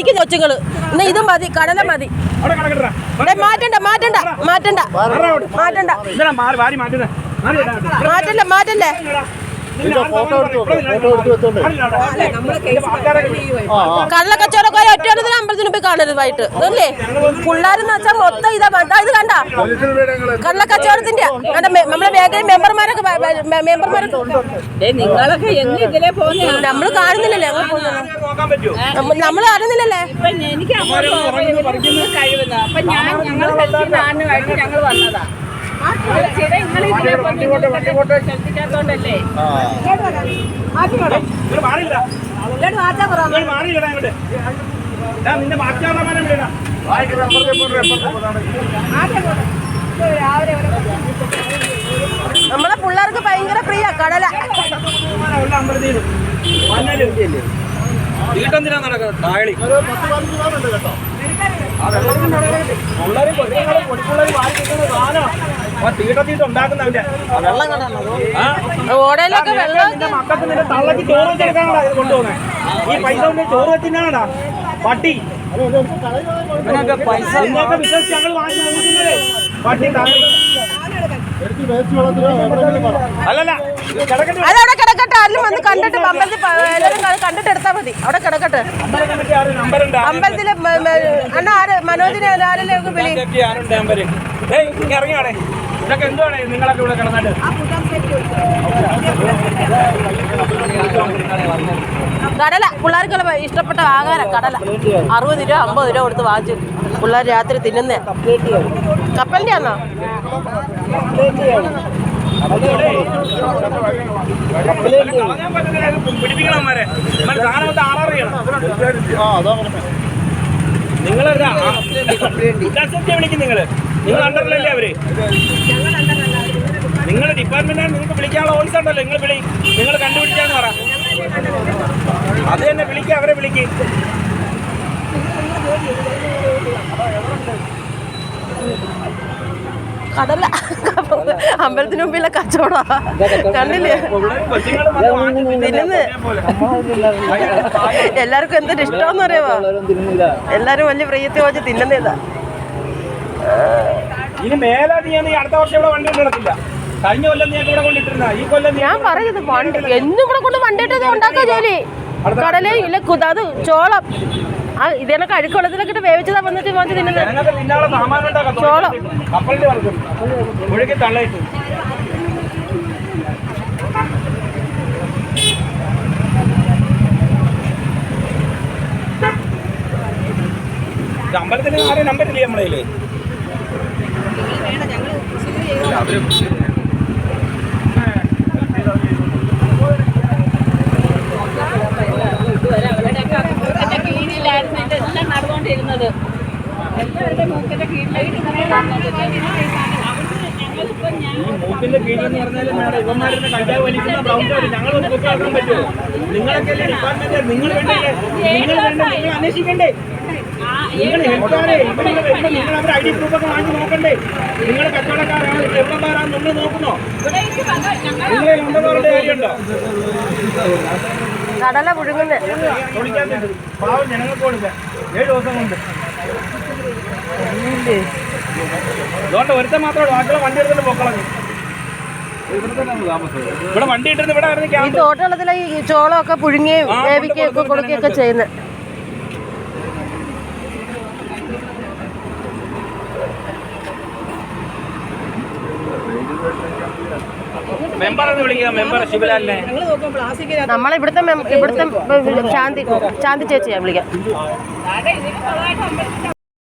എനിക്ക് കൊച്ചുങ്ങൾ. എന്നാ ഇത് മതി കടല മതി. മാറ്റണ്ട മാറ്റണ്ട മാറ്റണ്ട. മാറ്റണ്ട. മാറ്റണ്ട മാറ്റണ്ട. ഇന്നലെ മാറി വാരി മാറ്റുന്നത് മാറ്റല്ലേ മാറ്റല്ലേ ഫോട്ടോ എടുത്ത് വെക്ക്, ഫോട്ടോ എടുത്ത് വെച്ചോണ്ട് ആ ആ. കടല കച്ചവടക്കാരെ ഒറ്റ അമ്പലത്തിന് പോയി കാണരുത് വൈകിട്ട് അതല്ലേ പിള്ളേരെന്ന് വെച്ചാൽ മൊത്തം ഇതാ ഇത് കണ്ട. കള്ളക്കച്ചവടത്തിന്റെ നമ്മളെ മേഖല മെമ്പർമാരൊക്കെ മെമ്പർമാരൊക്കെ നിങ്ങളൊക്കെ ഇതിലെ പോകുന്ന നമ്മൾ കാണുന്നില്ലല്ലേ ഞങ്ങൾ പോകുന്നത്? നമ്മൾ കാണുന്നില്ലല്ലേ? എനിക്ക് അങ്ങോട്ട് കഴിവുന്ന അപ്പൊ ഞാൻ ഞങ്ങൾ ഞങ്ങൾ വന്നതാ. നമ്മളെ പിള്ളേർക്ക് ഭയങ്കര പ്രിയ കടല. വീട്ടെന്തിനാ നടക്കുന്നത് താഴി പിള്ളേരും കൊച്ചുങ്ങളും തീട്ടത്തീട്ട് ഉണ്ടാക്കുന്നവന്റെ ഓടയിലൊക്കെ വെള്ളം മക്കൾക്ക് നിന്റെ തള്ളക്ക് ചോറ് വെച്ചെടുക്കാനാടാ ഇത് കൊണ്ടുപോകുന്നത് ഈ പൈസ കൊണ്ട് ചോറ് വെച്ചിനാടാ പട്ടി. പൈസ നിങ്ങൾക്ക് വിശ്വസിച്ച് ഞങ്ങൾ വാങ്ങി നോക്കുന്നതേ പട്ടി എടുത്ത് അല്ലല്ല അതവിടെ കിടക്കട്ടെ. ആരും വന്ന് കണ്ടിട്ട് അമ്പലത്തിൽ എല്ലാവരും കണ്ടിട്ട് എടുത്താൽ മതി. അവിടെ കിടക്കട്ടെ. അമ്പലത്തിൽ അണ്ണ ആര്? മനോജിനെ ആരെല്ലാം വിളി കമ്മിറ്റി ഏയ് ഇങ്ങ് ഇറങ്ങിയാണേ ഇതൊക്കെ എന്തുവാണ്? നിങ്ങളൊക്കെ ഇവിടെ കിടന്നിട്ട്. കടല. പിള്ളേർക്ക് ഇഷ്ടപ്പെട്ട ആഹാരം കടല. അറുപത് രൂപ അമ്പത് രൂപ കൊടുത്ത് വാങ്ങിച്ചു പിള്ളേർ രാത്രി തിന്നുന്നേ. കപ്പലിന്റെ ആണോ നിങ്ങളെ വിളിക്കും നിങ്ങൾ നിങ്ങൾ അണ്ടറിലല്ലേ അവർ? നിങ്ങളുടെ ഡിപ്പാർട്ട്മെന്റാണ് നിങ്ങൾക്ക് വിളിക്കാനുള്ള ഓഫീസ് ഉണ്ടല്ലോ. നിങ്ങൾ വിളി നിങ്ങൾ കണ്ടുപിടിച്ചാന്ന് പറ. അത് തന്നെ വിളിക്കുക അവരെ വിളിക്ക്. കടല. അമ്പലത്തിന് മുമ്പിലെ കച്ചവട കണ്ടില്ലേ? തിന്നുന്ന് എല്ലാവർക്കും എന്തൊരു ഇഷ്ടമെന്ന് അറിയാമോ എല്ലാരും വലിയ പ്രിയത്തെ വെച്ച് തിന്നുന്നതാ. ഇനി മേലെ നീ നീ അടുത്ത വർഷം ഇവിടെ വണ്ടി കൊണ്ട് കഴിഞ്ഞ കൊല്ലം നീ ഇവിടെ കൊണ്ടിട്ടിരുന്ന ഈ കൊല്ലം ഞാൻ പറയുന്നത് വണ്ടി എന്നും കൂടെ കൊണ്ട് വണ്ടിയിട്ട് ഉണ്ടാക്കുക ജോലി. കടലേ ഇല്ല കുതാത് ചോളം. ആ ഇതേനൊക്കെ അഴുക്കുള്ളതിലൊക്കെ ഇട്ട് വേവിച്ചതാ വന്നിട്ട് വാങ്ങിച്ച് തിന്നുന്നത്. ചോളം. ഒഴുകി തള്ളയിട്ട്. അമ്പലത്തിന് ആരെ നമ്പർ ഇല്ലേ നമ്മളെ ഇതെല്ലാം നടന്നുകൊണ്ടിരുന്നത് എല്ലാവരുടെ മൂക്കിന്റെ നടന്നത്. ഞങ്ങളിപ്പോ ഞാൻ മൂക്കിന്റെ കീഴിൽ എന്ന് പറഞ്ഞാലും വേണ്ട ഇവന്മാരുടെ കഞ്ചാവ് വലിക്കുന്ന ബ്രൗൺ ഞങ്ങളൊന്ന് കുക്കാക്കാൻ പറ്റുമോ നിങ്ങളൊക്കെ ഡിപ്പാർട്ട്മെന്റ് നിങ്ങൾ വേണ്ടേ? നിങ്ങൾ വേണ്ട? നിങ്ങൾ അന്വേഷിക്കണ്ടേ? നിങ്ങൾ ഹെൽത്താരെ ഇവിടെ വരുമ്പോ നിങ്ങൾ അവരുടെ ഐ ഡി പ്രൂഫ് ഒക്കെ വാങ്ങി നോക്കണ്ടേ? നിങ്ങൾ കച്ചവടക്കാരാണ് ചെറുപ്പക്കാരാണ് നമ്മൾ നോക്കുന്നോ? നിങ്ങളെ ഉണ്ടെന്നവരുടെ കാര്യമുണ്ടോ കടല പുഴുങ്ങുന്നേ. പാവം ജനങ്ങൾക്ക് കൊടുക്കുക ഏഴ് ദിവസം കൊണ്ട്. അതുകൊണ്ട് ഒരുത്ത മാത്രമേ ബാക്കിയുള്ള വണ്ടി എടുത്തിട്ട് പൊക്കളഞ്ഞു ഇവിടെ വണ്ടി ഇട്ടിരുന്ന് ഇവിടെ ഈ തോട്ടുള്ളതിലെ ഈ ചോളമൊക്കെ പുഴുങ്ങുകയും വേവിക്കുകയും ഒക്കെ കൊടുക്കുകയൊക്കെ ചെയ്യുന്നത് മെമ്പർ ഇവിടുത്തെ ഇവിടുത്തെ ശാന്തി ശാന്തി ചേച്ചിയാ വിളിക്കാം.